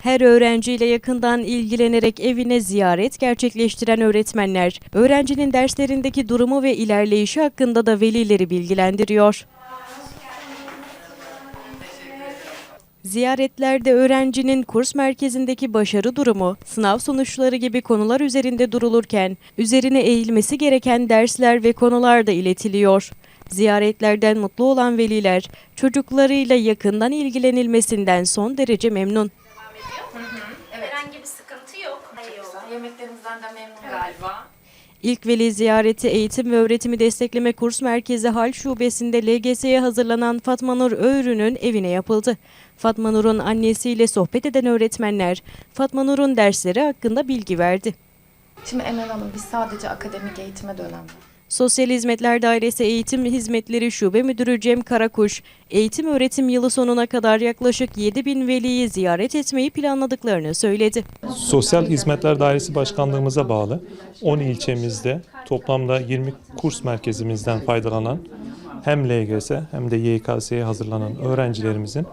Her öğrenciyle yakından ilgilenerek evine ziyaret gerçekleştiren öğretmenler, öğrencinin derslerindeki durumu ve ilerleyişi hakkında da velileri bilgilendiriyor. Ziyaretlerde öğrencinin kurs merkezindeki başarı durumu, sınav sonuçları gibi konular üzerinde durulurken, üzerine eğilmesi gereken dersler ve konular da iletiliyor. Ziyaretlerden mutlu olan veliler, çocuklarıyla yakından ilgilenilmesinden son derece memnun. Yemeklerimizden de memnun galiba. İlk veli ziyareti Eğitim ve Öğretimi Destekleme Kurs Merkezi Hal Şubesi'nde LGS'ye hazırlanan Fatma Nur Öğrü'nün evine yapıldı. Fatma Nur'un annesiyle sohbet eden öğretmenler, Fatma Nur'un dersleri hakkında bilgi verdi. Şimdi Emel Hanım biz sadece akademik eğitime dönem. Sosyal Hizmetler Dairesi Eğitim Hizmetleri Şube Müdürü Cem Karakuş, eğitim öğretim yılı sonuna kadar yaklaşık 7 bin veliyi ziyaret etmeyi planladıklarını söyledi. Sosyal Hizmetler Dairesi Başkanlığımıza bağlı 10 ilçemizde toplamda 20 kurs merkezimizden faydalanan hem LGS hem de YKS'ye hazırlanan öğrencilerimizin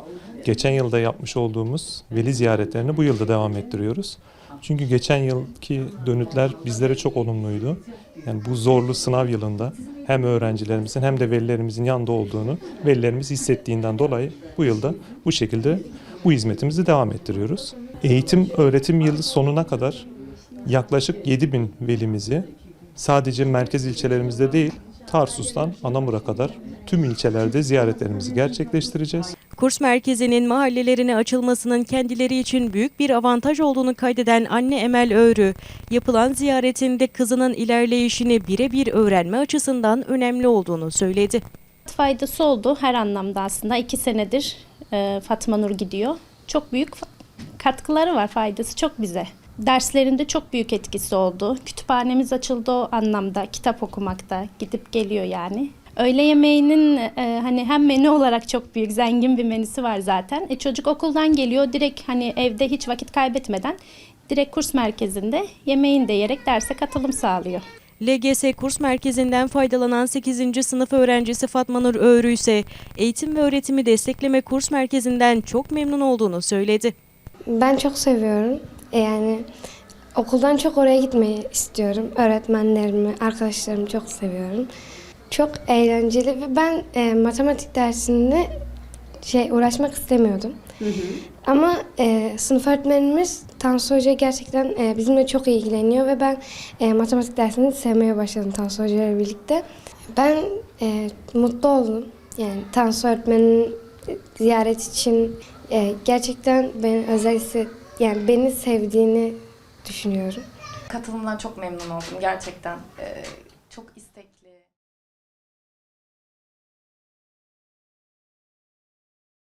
geçen yılda yapmış olduğumuz veli ziyaretlerini bu yılda devam ettiriyoruz. Çünkü geçen yılki dönütler bizlere çok olumluydu. Yani bu zorlu sınav yılında hem öğrencilerimizin hem de velilerimizin yanında olduğunu velilerimiz hissettiğinden dolayı bu yılda bu şekilde bu hizmetimizi devam ettiriyoruz. Eğitim öğretim yılı sonuna kadar yaklaşık 7 bin velimizi sadece merkez ilçelerimizde değil Tarsus'tan Anamur'a kadar tüm ilçelerde ziyaretlerimizi gerçekleştireceğiz. Kurs merkezinin mahallelerine açılmasının kendileri için büyük bir avantaj olduğunu kaydeden anne Emel Öğrü, yapılan ziyaretinde kızının ilerleyişini birebir öğrenme açısından önemli olduğunu söyledi. Faydası oldu her anlamda aslında. iki senedir e, Fatma Nur gidiyor. Çok büyük katkıları var, faydası çok bize. Derslerinde çok büyük etkisi oldu. Kütüphanemiz açıldı o anlamda. Kitap okumakta gidip geliyor yani. Öğle yemeğinin e, hani hem menü olarak çok büyük, zengin bir menüsü var zaten. E, çocuk okuldan geliyor direkt hani evde hiç vakit kaybetmeden direkt kurs merkezinde yemeğini de yiyerek derse katılım sağlıyor. LGS kurs merkezinden faydalanan 8. sınıf öğrencisi Fatma Nur Öğrü ise eğitim ve öğretimi destekleme kurs merkezinden çok memnun olduğunu söyledi. Ben çok seviyorum. E, Yani okuldan çok oraya gitmeyi istiyorum. Öğretmenlerimi, arkadaşlarımı çok seviyorum. Çok eğlenceli ve ben e, matematik dersinde şey uğraşmak istemiyordum. Ama e, sınıf öğretmenimiz Tansu Hoca gerçekten e, bizimle çok ilgileniyor ve ben e, matematik dersini sevmeye başladım Tansu Hoca ile birlikte. Ben e, mutlu oldum. Yani Tansu öğretmenin ziyaret için e, gerçekten beni özel hisset, yani beni sevdiğini düşünüyorum. Katılımdan çok memnun oldum gerçekten. Ee, çok